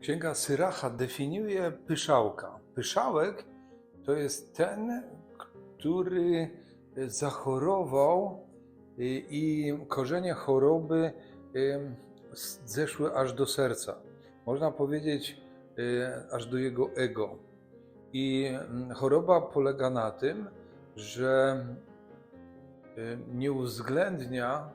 Księga Syracha definiuje pyszałka. Pyszałek to jest ten, który zachorował y, i korzenie choroby zeszły aż do serca. Można powiedzieć, y, aż do jego ego. I choroba polega na tym, że nie uwzględnia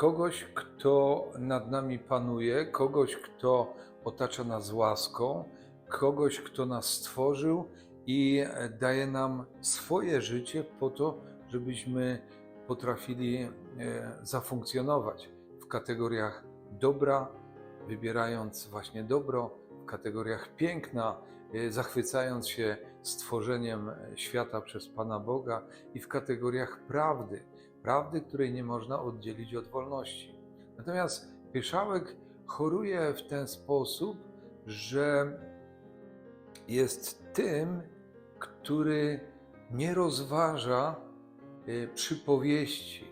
kogoś, kto nad nami panuje, kogoś, kto otacza nas łaską, kogoś, kto nas stworzył i daje nam swoje życie po to, żebyśmy potrafili e, zafunkcjonować w kategoriach dobra, wybierając właśnie dobro, kategoriach piękna, e, zachwycając się stworzeniem e, świata przez Pana Boga i w kategoriach prawdy, prawdy, której nie można oddzielić od wolności. Natomiast Pyszałek choruje w ten sposób, że jest tym, który nie rozważa y, przypowieści,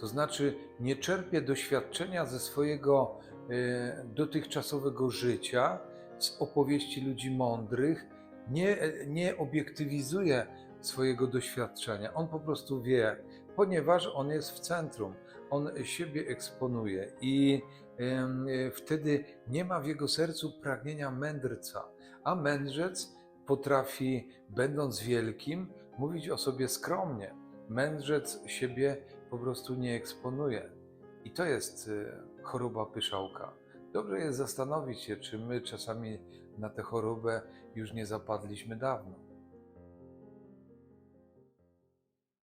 to znaczy nie czerpie doświadczenia ze swojego y, dotychczasowego życia, z opowieści ludzi mądrych, nie, nie obiektywizuje swojego doświadczenia. On po prostu wie, ponieważ on jest w centrum, on siebie eksponuje i wtedy nie ma w jego sercu pragnienia mędrca, a mędrzec potrafi, będąc wielkim, mówić o sobie skromnie. Mędrzec siebie po prostu nie eksponuje. I to jest e, choroba pyszałka. Dobrze jest zastanowić się, czy my czasami na tę chorobę już nie zapadliśmy dawno.